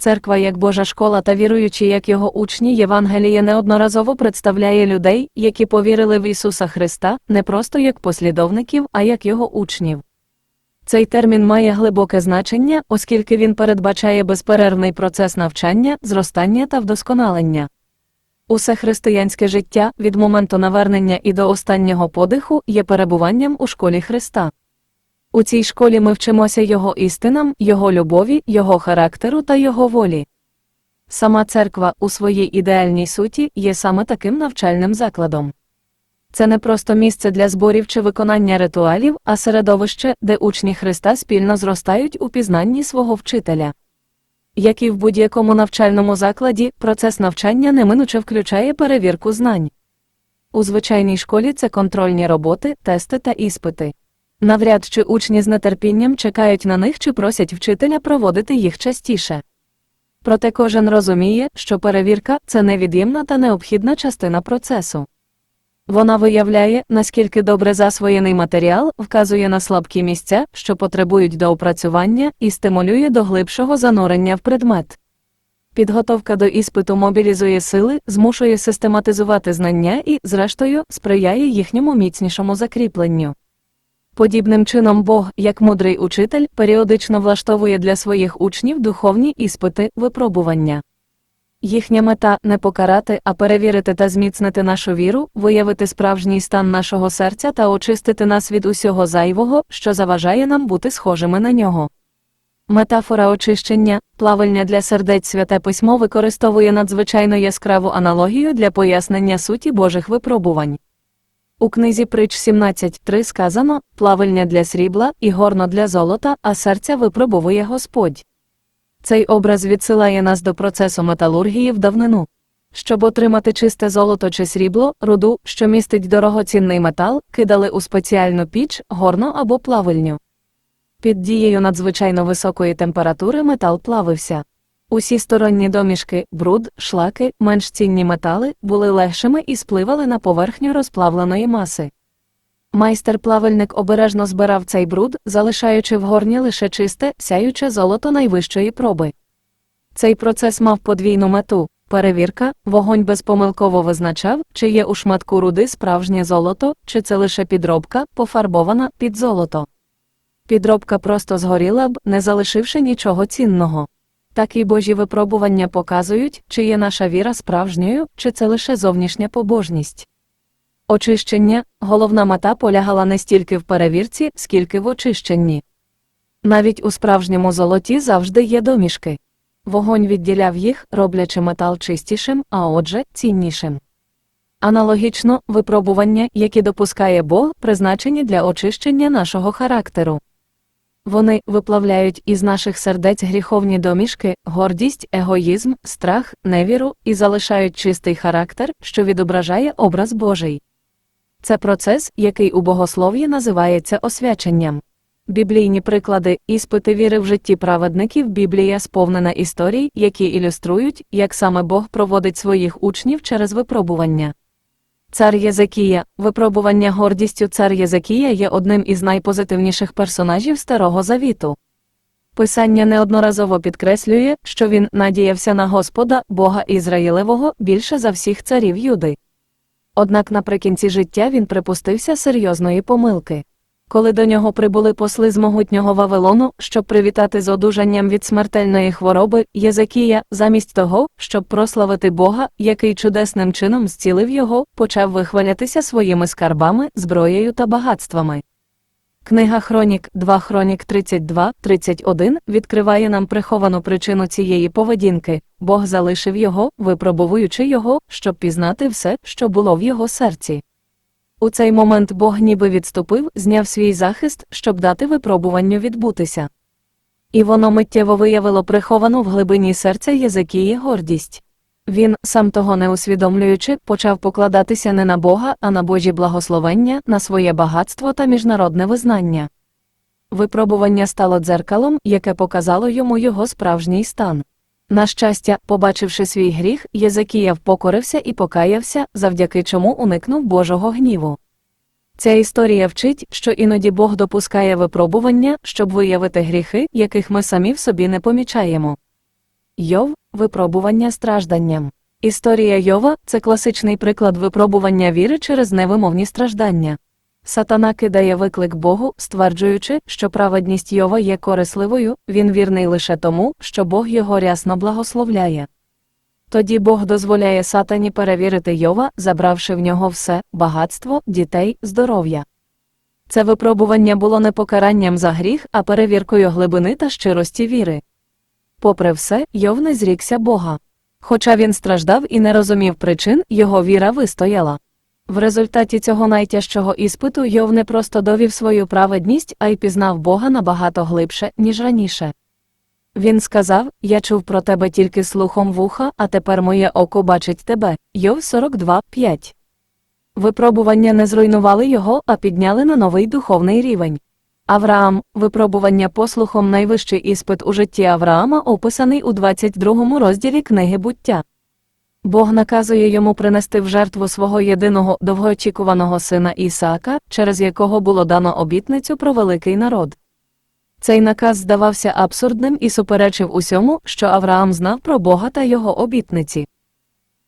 Церква як Божа школа та віруючі як його учні Євангеліє неодноразово представляє людей, які повірили в Ісуса Христа, не просто як послідовників, а як його учнів. Цей термін має глибоке значення, оскільки він передбачає безперервний процес навчання, зростання та вдосконалення. Усе християнське життя від моменту навернення і до останнього подиху є перебуванням у школі Христа. У цій школі ми вчимося Його істинам, Його любові, Його характеру та Його волі. Сама церква у своїй ідеальній суті є саме таким навчальним закладом. Це не просто місце для зборів чи виконання ритуалів, а середовище, де учні Христа спільно зростають у пізнанні свого вчителя. Як і в будь-якому навчальному закладі, процес навчання неминуче включає перевірку знань. У звичайній школі це контрольні роботи, тести та іспити. Навряд чи учні з нетерпінням чекають на них чи просять вчителя проводити їх частіше. Проте кожен розуміє, що перевірка це невід'ємна та необхідна частина процесу. Вона виявляє, наскільки добре засвоєний матеріал, вказує на слабкі місця, що потребують доопрацювання, і стимулює до глибшого занурення в предмет. Підготовка до іспиту мобілізує сили, змушує систематизувати знання і, зрештою, сприяє їхньому міцнішому закріпленню. Подібним чином Бог, як мудрий учитель, періодично влаштовує для своїх учнів духовні іспити, випробування. Їхня мета не покарати, а перевірити та зміцнити нашу віру, виявити справжній стан нашого серця та очистити нас від усього зайвого, що заважає нам бути схожими на нього. Метафора очищення, плавальня для сердець святе письмо використовує надзвичайно яскраву аналогію для пояснення суті Божих випробувань. У книзі притч 17.3 сказано плавальня для срібла і горно для золота, а серця випробовує Господь. Цей образ відсилає нас до процесу металургії в давнину. Щоб отримати чисте золото чи срібло, руду, що містить дорогоцінний метал, кидали у спеціальну піч, горно або плавильню. Під дією надзвичайно високої температури метал плавився. Усі сторонні домішки, бруд, шлаки, менш цінні метали були легшими і спливали на поверхню розплавленої маси. Майстер-плавальник обережно збирав цей бруд, залишаючи в горні лише чисте, сяюче золото найвищої проби. Цей процес мав подвійну мету перевірка, вогонь безпомилково визначав, чи є у шматку руди справжнє золото, чи це лише підробка, пофарбована під золото. Підробка просто згоріла б, не залишивши нічого цінного. Так і божі випробування показують, чи є наша віра справжньою, чи це лише зовнішня побожність. Очищення головна мета полягала не стільки в перевірці, скільки в очищенні. Навіть у справжньому золоті завжди є домішки. Вогонь відділяв їх, роблячи метал чистішим, а отже, ціннішим. Аналогічно, випробування, які допускає Бог, призначені для очищення нашого характеру. Вони виплавляють із наших сердець гріховні домішки, гордість, егоїзм, страх, невіру і залишають чистий характер, що відображає образ Божий. Це процес, який у богослов'ї називається освяченням. Біблійні приклади, іспити віри в житті праведників Біблія сповнена історій, які ілюструють, як саме Бог проводить своїх учнів через випробування. Цар Єзекія, випробування гордістю цар Єзекія є одним із найпозитивніших персонажів Старого Завіту. Писання неодноразово підкреслює, що він надіявся на Господа, Бога Ізраїлевого, більше за всіх царів Юди. Однак наприкінці життя він припустився серйозної помилки. Коли до нього прибули посли з могутнього Вавилону, щоб привітати з одужанням від смертельної хвороби, Єзекія, замість того, щоб прославити Бога, який чудесним чином зцілив його, почав вихвалятися своїми скарбами, зброєю та багатствами. Книга Хронік 2 Хронік 32, 31 відкриває нам приховану причину цієї поведінки. Бог залишив його, випробовуючи його, щоб пізнати все, що було в його серці. У цей момент Бог ніби відступив, зняв свій захист, щоб дати випробуванню відбутися. І воно миттєво виявило приховану в глибині серця Єзекії гордість. Він, сам того не усвідомлюючи, почав покладатися не на Бога, а на Божі благословення, на своє багатство та міжнародне визнання. Випробування стало дзеркалом, яке показало йому його справжній стан. На щастя, побачивши свій гріх, Єзекія впокорився і покаявся, завдяки чому уникнув Божого гніву. Ця історія вчить, що іноді Бог допускає випробування, щоб виявити гріхи, яких ми самі в собі не помічаємо. Йов випробування стражданням. Історія Йова це класичний приклад випробування віри через невимовні страждання. Сатана кидає виклик Богу, стверджуючи, що праведність Йова є корисливою, він вірний лише тому, що Бог його рясно благословляє. Тоді Бог дозволяє сатані перевірити Йова, забравши в нього все багатство, дітей, здоров'я. Це випробування було не покаранням за гріх, а перевіркою глибини та щирості віри. Попри все, Йов не зрікся Бога. Хоча він страждав і не розумів причин, його віра вистояла. В результаті цього найтяжчого іспиту Йов не просто довів свою праведність, а й пізнав Бога набагато глибше, ніж раніше. Він сказав: Я чув про тебе тільки слухом вуха, а тепер моє око бачить тебе. Йов 42, 5. Випробування не зруйнували його, а підняли на новий духовний рівень. Авраам, випробування послухом найвищий іспит у житті Авраама описаний у 22 розділі книги буття. Бог наказує йому принести в жертву свого єдиного довгоочікуваного сина Ісаака, через якого було дано обітницю про великий народ. Цей наказ здавався абсурдним і суперечив усьому, що Авраам знав про Бога та його обітниці.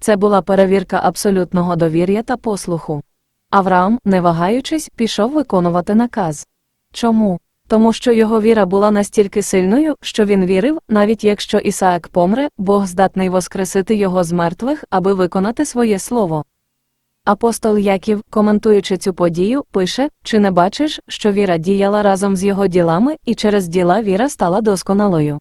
Це була перевірка абсолютного довір'я та послуху. Авраам, не вагаючись, пішов виконувати наказ. Чому? Тому що його віра була настільки сильною, що він вірив, навіть якщо Ісаак помре, Бог здатний воскресити його з мертвих, аби виконати своє слово. Апостол Яків, коментуючи цю подію, пише: Чи не бачиш, що віра діяла разом з його ділами, і через діла віра стала досконалою.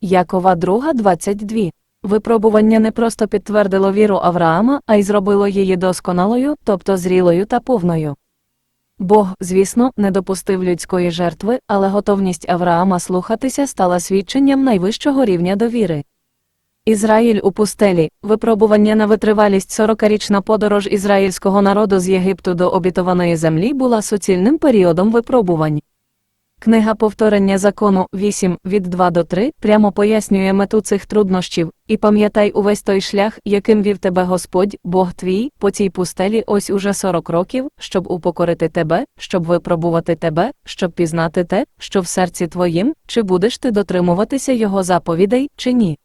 Якова 2, 22. Випробування не просто підтвердило віру Авраама, а й зробило її досконалою, тобто зрілою та повною. Бог, звісно, не допустив людської жертви, але готовність Авраама слухатися стала свідченням найвищого рівня довіри. Ізраїль у пустелі випробування на витривалість 40-річна подорож ізраїльського народу з Єгипту до обітованої землі була суцільним періодом випробувань. Книга повторення закону 8 від 2 до 3 прямо пояснює мету цих труднощів, і пам'ятай увесь той шлях, яким вів тебе Господь, Бог твій, по цій пустелі ось уже 40 років, щоб упокорити тебе, щоб випробувати тебе, щоб пізнати те, що в серці твоїм, чи будеш ти дотримуватися його заповідей, чи ні.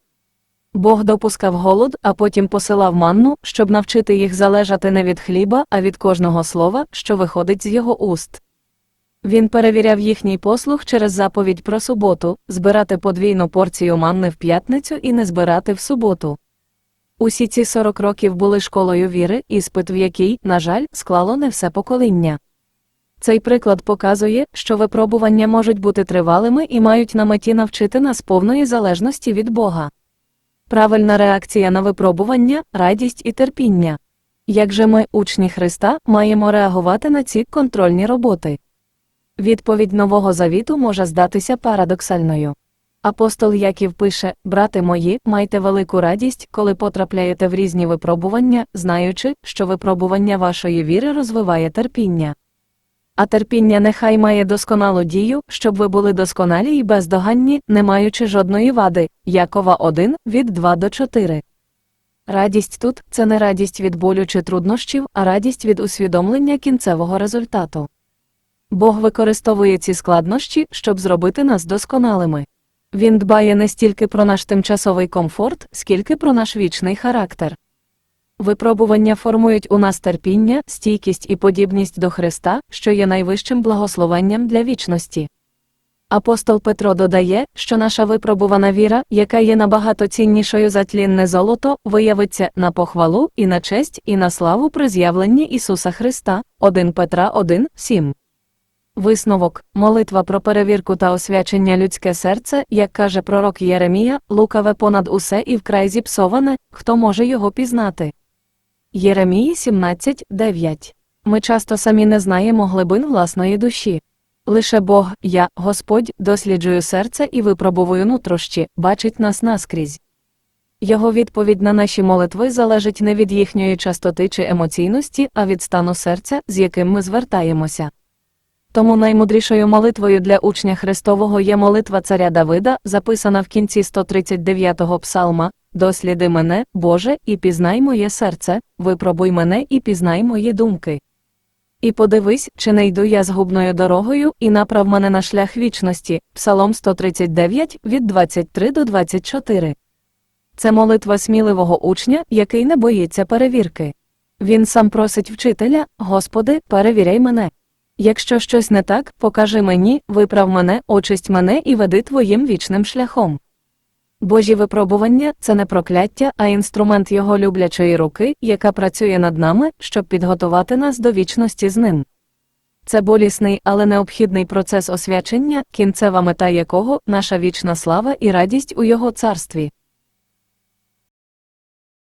Бог допускав голод, а потім посилав манну, щоб навчити їх залежати не від хліба, а від кожного слова, що виходить з його уст. Він перевіряв їхній послух через заповідь про суботу, збирати подвійну порцію манни в п'ятницю і не збирати в суботу. Усі ці 40 років були школою віри, іспит в якій, на жаль, склало не все покоління. Цей приклад показує, що випробування можуть бути тривалими і мають на меті навчити нас повної залежності від Бога. Правильна реакція на випробування радість і терпіння. Як же ми, учні Христа, маємо реагувати на ці контрольні роботи? Відповідь Нового Завіту може здатися парадоксальною. Апостол Яків пише: Брати мої, майте велику радість, коли потрапляєте в різні випробування, знаючи, що випробування вашої віри розвиває терпіння. А терпіння нехай має досконалу дію, щоб ви були досконалі і бездоганні, не маючи жодної вади. Якова 1 від 2 до 4. Радість тут це не радість від болю чи труднощів, а радість від усвідомлення кінцевого результату. Бог використовує ці складнощі, щоб зробити нас досконалими. Він дбає не стільки про наш тимчасовий комфорт, скільки про наш вічний характер. Випробування формують у нас терпіння, стійкість і подібність до Христа, що є найвищим благословенням для вічності. Апостол Петро додає, що наша випробувана віра, яка є набагато ціннішою за тлінне золото, виявиться на похвалу і на честь, і на славу при з'явленні Ісуса Христа. 1 Петра 1, 7. Висновок молитва про перевірку та освячення людське серце, як каже пророк Єремія, лукаве понад усе і вкрай зіпсоване, хто може його пізнати. Єремії 17, 9. Ми часто самі не знаємо глибин власної душі. Лише Бог, я, Господь, досліджую серце і випробовую нутрощі, бачить нас наскрізь. Його відповідь на наші молитви залежить не від їхньої частоти чи емоційності, а від стану серця, з яким ми звертаємося. Тому наймудрішою молитвою для учня Христового є молитва царя Давида, записана в кінці 139-го псалма Досліди мене, Боже, і пізнай моє серце, випробуй мене і пізнай мої думки. І подивись, чи не йду я згубною дорогою, і направ мене на шлях вічності. Псалом 139 від 23 до 24. Це молитва сміливого учня, який не боїться перевірки. Він сам просить вчителя, Господи, перевіряй мене. Якщо щось не так, покажи мені, виправ мене, очисть мене і веди твоїм вічним шляхом. Божі випробування це не прокляття, а інструмент його люблячої руки, яка працює над нами, щоб підготувати нас до вічності з ним. Це болісний, але необхідний процес освячення, кінцева мета якого наша вічна слава і радість у його царстві.